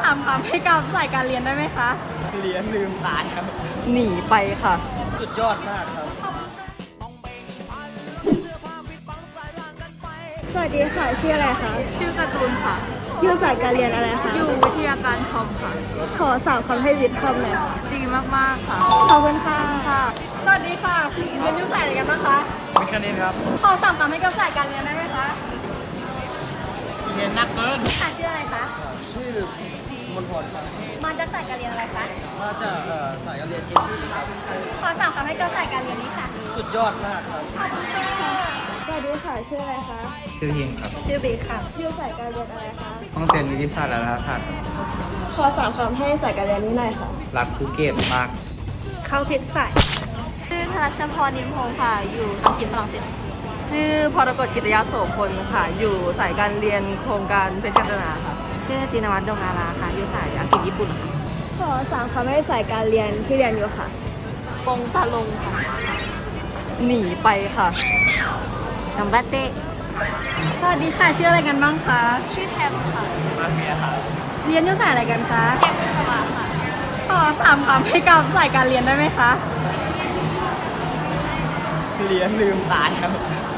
สามคำให้กับสายการเรียนได้ไหมคะ เรียนลืมตายครับ หนีไปค่ะ สุดยอดมากครับ สวัสดีค่ะ ชื่ออะไรคะ ชื่อการ์ตูนค่ะ อยู่สายการเรียนอะไรคะ อยู่วิทยาการคอมค่ะ ขอสามคำให้วิทย์คำหน่อยค่ะดีมากๆค่ะ ขอบคุณค่ะค่ะ สวัสดีค่ะเรียนอยู่สายอะไรกันบ้างคะมิคานินครับ ขอสามคำให้กับสายการเรียนได้ไหมคะ เรียนนักเกิน ค่ะชื่ออะไรคะชื่อ มนพรครับมาจากสายการเรียนอะไรคะ มาจากเอ่อสายการเรียนเอ็มครับ ขอสามคำให้กับสายการเรียนนี้ค่ะ สุดยอดมากครับ ขอบคุณค่ะสวัสดีค่ะ ชื่ออะไรคะ ชื่อฮิมครับชื่อบีค่ะอยู่สายการเรียนอะไรคะ ห้องเรียนวิทยาศาสตร์และรัฐศาสตร์ครับขอสามคำให้สายการเรียนนี้หน่อยค่ะ รักภูเก็ตมาก เข้าเพิษสาย ชื่อธนชพรนินพงศ์ค่ะ อยู่อังกฤษฝรั่งเศส ชื่อพรกฎกิตยาโสพลค่ะ อยู่สายการเรียนโครงการเพชรกัญจนาค่ะ ชื่อจินวัฒน์ดงนาราค่ะอยู่สายอังกฤษญี่ปุ่นค่ะขอสามคำให้สายการเรียนที่เรียนอยู่ค่ะปงตาลงค่ะ หนีไปค่ะจัมบัตเต้สวัสดีค่ะชื่ออะไรกันบ้างคะ ชื่อแทมค่ะ มาเฟียครับเรียนอยู่สายอะไรกันคะเก็บวิศวะค่ะ ขอสามคำให้กับสายการเรียนได้ไหมคะ เรียนลืมตายครับข